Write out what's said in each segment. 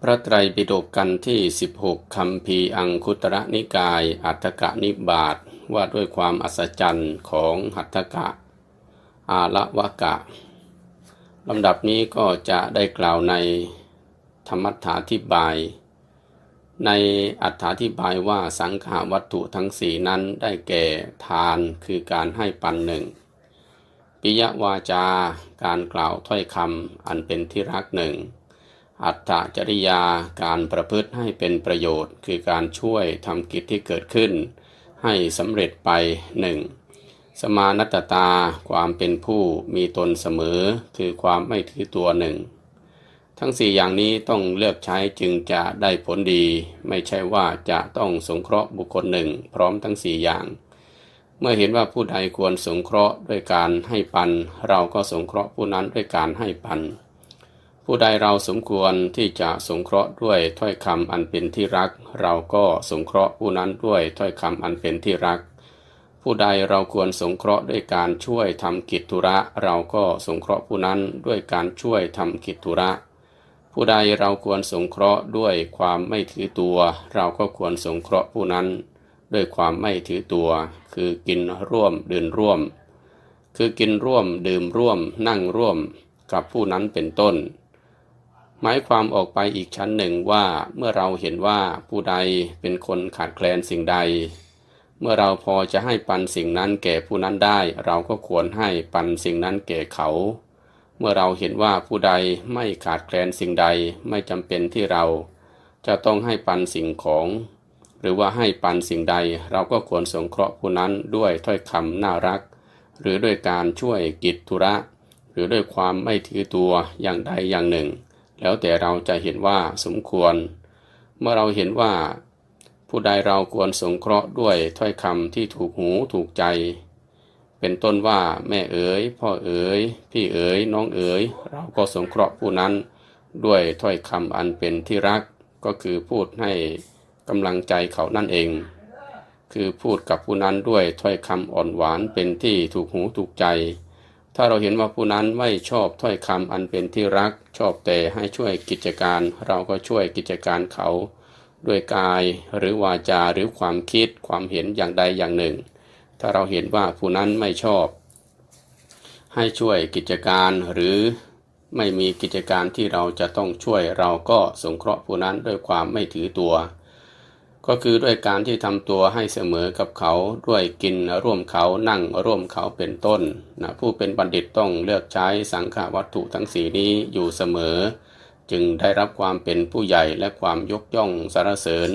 พระไตรปิฎกกันที่ 16คำพีอังคุตระนิกาย อัฏฐกะนิบาตว่าด้วยความอัศจรรย์ของหัตถกะ อาละวะกะลำดับนี้ก็จะได้กล่าวในธรรมัฐาธิบาย ในอัฏฐาธิบายว่าสังขาวัตถุทั้งสี่นั้นได้แก่ทานคือการให้ปันหนึ่งปิยวาจาการกล่าวถ้อยคำอันเป็นที่รักหนึ่ง อัตตจริยาการประพฤติให้เป็นประโยชน์ คือการช่วยทำกิจที่เกิดขึ้น ให้สำเร็จไปหนึ่งสมานัตตาความเป็นผู้มีตนเสมอ คือความไม่ถือตัวหนึ่ง ทั้งสี่อย่างนี้ต้องเลือกใช้จึงจะได้ผลดี ไม่ใช่ว่าจะต้องสงเคราะห์บุคคลหนึ่ง พร้อมทั้งสี่อย่าง เมื่อเห็นว่าผู้ใดควรสงเคราะห์ด้วยการให้ปัน เราก็สงเคราะห์ผู้นั้นด้วยการให้ปัน ผู้ใดเราสมควรที่จะสงเคราะห์ด้วยถ้อยคำอันเป็นที่รัก เราก็สงเคราะห์ผู้นั้นด้วยถ้อยคำอันเป็นที่รัก ผู้ใดเราควรสงเคราะห์ด้วยการช่วยทำกิจธุระ เราก็สงเคราะห์ผู้นั้นด้วยการช่วยทำกิจธุระ ผู้ใดเราควรสงเคราะห์ด้วยความไม่ถือตัว เราก็ควรสงเคราะห์ผู้นั้น ด้วยความไม่ถือตัว คือกินร่วมดื่มร่วม คือกินร่วมดื่มร่วม นั่งร่วมกับผู้นั้นเป็นต้น หมายความออกไปอีกชั้นหนึ่งว่าเมื่อเราเห็นว่าผู้ใดเป็นคนขาดแคลนสิ่งใด เมื่อเราพอจะให้ปันสิ่งนั้นแก่ผู้นั้นได้ เราก็ควรให้ปันสิ่งนั้นแก่เขา เมื่อเราเห็นว่าผู้ใดไม่ขาดแคลนสิ่งใดไม่จำเป็นที่เรา จะต้องให้ปันสิ่งของ หรือว่าให้ปันสิ่งใด เราก็ควรสงเคราะห์ผู้นั้นด้วยถ้อยคำน่ารัก หรือด้วยการช่วยกิจธุระ หรือด้วยความไม่ถือตัวอย่างใดอย่างหนึ่ง แล้วแต่เราจะเห็นว่าสมควร เมื่อเราเห็นว่า ผู้ใดเราควรสงเคราะห์ด้วยถ้อยคำที่ถูกหูถูกใจ เป็นต้นว่าแม่เอ๋ย พ่อเอ๋ย พี่เอ๋ย น้องเอ๋ย เราก็สงเคราะห์ผู้นั้น ด้วยถ้อยคำอันเป็นที่รักก็คือพูดให้กำลังใจเขานั่นเอง คือพูดกับผู้นั้นด้วยถ้อยคำอ่อนหวานเป็นที่ถูกหูถูกใจ ถ้าเราเห็นว่าผู้นั้นไม่ชอบถ้อยคำอันเป็นที่รัก ชอบแต่ให้ช่วยกิจการ เราก็ช่วยกิจการเขา ด้วยกายหรือวาจาหรือความคิดความเห็นอย่างใดอย่างหนึ่ง ถ้าเราเห็นว่าผู้นั้นไม่ชอบ ให้ช่วยกิจการหรือไม่มีกิจการที่เราจะต้องช่วยเราก็สงเคราะห์ผู้นั้นด้วยความไม่ถือตัว ก็คือด้วยการที่ทำตัวให้เสมอกับเขาด้วยกินร่วมเขานั่งร่วมเขาเป็นต้นนะผู้เป็นบัณฑิตต้องเลือกใช้สังขาวัตถุทั้งสีนี้อยู่เสมอ จึงได้รับความเป็นผู้ใหญ่และความยกย่องสรรเสริญ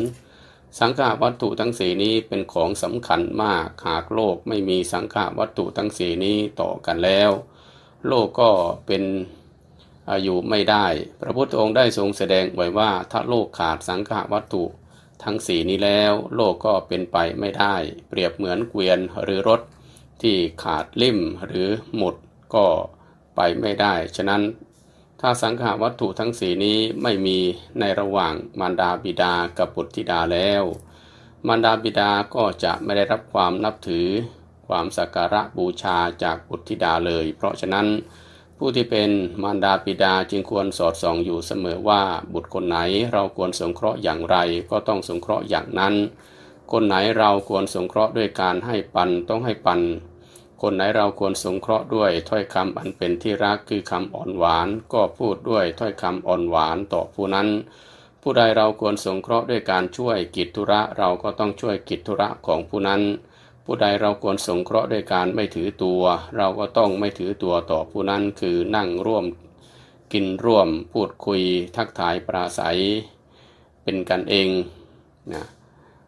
สังขาวัตถุทั้งสีนี้เป็นของสำคัญมากหากโลกไม่มีสังขาวัตถุทั้งสีนี้ต่อกันแล้ว โลกก็เป็นอยู่ไม่ได้ พระพุทธองค์ได้ทรงแสดงไว้ว่าถ้าโลกขาดสังขาวัตถุ ทั้งสี่นี้แล้ว โลกก็เป็นไปไม่ได้ เปรียบเหมือนเกวียนหรือรถที่ขาดลิ่มหรือหมดก็ไปไม่ได้ ฉะนั้นถ้าสังขาวัตถุทั้งสี่นี้ไม่มีในระหว่างมารดาบิดากับบุตรธิดาแล้ว มารดาบิดาก็จะไม่ได้รับความนับถือ ความสักการะบูชาจากบุตรธิดาเลย เพราะฉะนั้น ผู้ที่เป็นมารดาบิดาจึงควรสอดส่องอยู่เสมอว่าบุตรคนไหนเราควรสงเคราะห์อย่างไรก็ต้องสงเคราะห์อย่างนั้น คนไหนเราควรสงเคราะห์ด้วยการให้ปันต้องให้ปัน คนไหนเราควรสงเคราะห์ด้วยถ้อยคำอันเป็นที่รักคือคำอ่อนหวาน ก็พูดด้วยถ้อยคำอ่อนหวานต่อผู้นั้น ผู้ใดเราควรสงเคราะห์ด้วยการช่วยกิจธุระเราก็ต้องช่วยกิจธุระของผู้นั้น ผู้ใดเราควรสงเคราะห์ด้วยการไม่ถือตัว เราก็ต้องไม่ถือตัวต่อผู้นั้นคือนั่งร่วมกินร่วมพูดคุยทักทายปราศัย เป็นกันเองนะ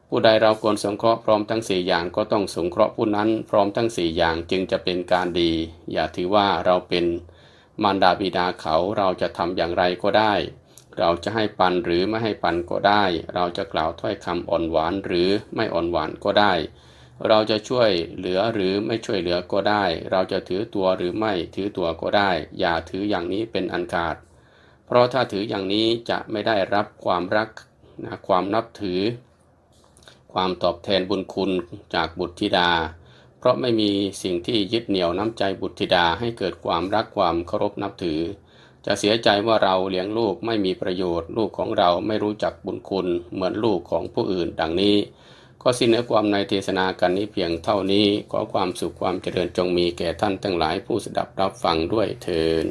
ผู้ใดเราควรสงเคราะห์พร้อมทั้งสี่อย่างก็ต้องสงเคราะห์ผู้นั้นพร้อมทั้งสี่อย่างจึงจะเป็นการดี อย่าถือว่าเราเป็นมารดาบิดาเขาเราจะทำอย่างไรก็ได้ เราจะให้ปันหรือไม่ให้ปันก็ได้ เราจะกล่าวถ้อยคำอ่อนหวานหรือไม่อ่อนหวานก็ได้ เราจะช่วยเหลือหรือไม่ช่วยเหลือก็ได้ เราจะถือตัวหรือไม่ถือตัวก็ได้ อย่าถืออย่างนี้เป็นอันขาด เพราะถ้าถืออย่างนี้จะไม่ได้รับความรักนะความนับถือ ความตอบแทนบุญคุณจากบุตรธิดา เพราะไม่มีสิ่งที่ยึดเหนี่ยวน้ำใจบุตรธิดาให้เกิดความรักความเคารพนับถือ จะเสียใจว่าเราเลี้ยงลูกไม่มีประโยชน์ ลูกของเราไม่รู้จักบุญคุณเหมือนลูกของผู้อื่นดังนี้ ก็สิ้นเนื้อความในเทศนากันนี้เพียงเท่านี้ ขอความสุขความเจริญจงมีแก่ท่านทั้งหลายผู้สดับรับฟังด้วยเทิน